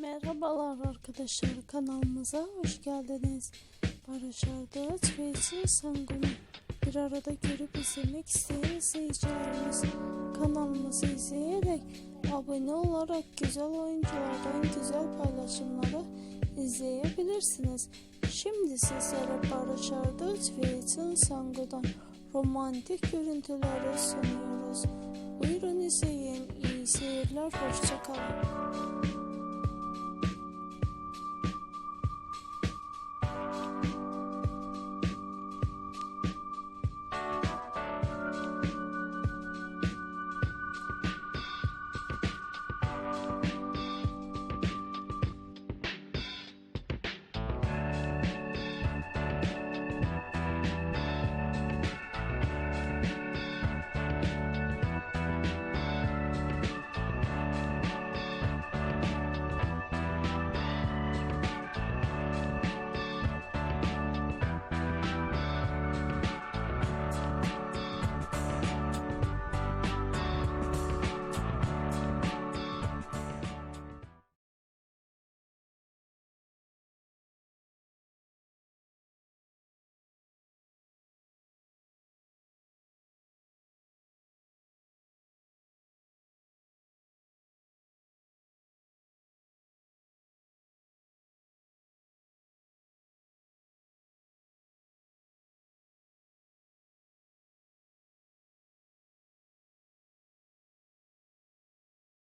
Merhabalar arkadaşlar kanalımıza hoş geldiniz. Barış Arduç ve Çin Sangun'u bir arada görüp izlemek isteyen izleyicilerimiz kanalımızı izleyerek abone olarak güzel oyunculardan güzel paylaşımları izleyebilirsiniz. Şimdi sizlere Barış Arduç ve Çin Sangun'dan romantik görüntüleri sunuyoruz. Buyurun izleyin. İyi seyirler. Hoşçakalın.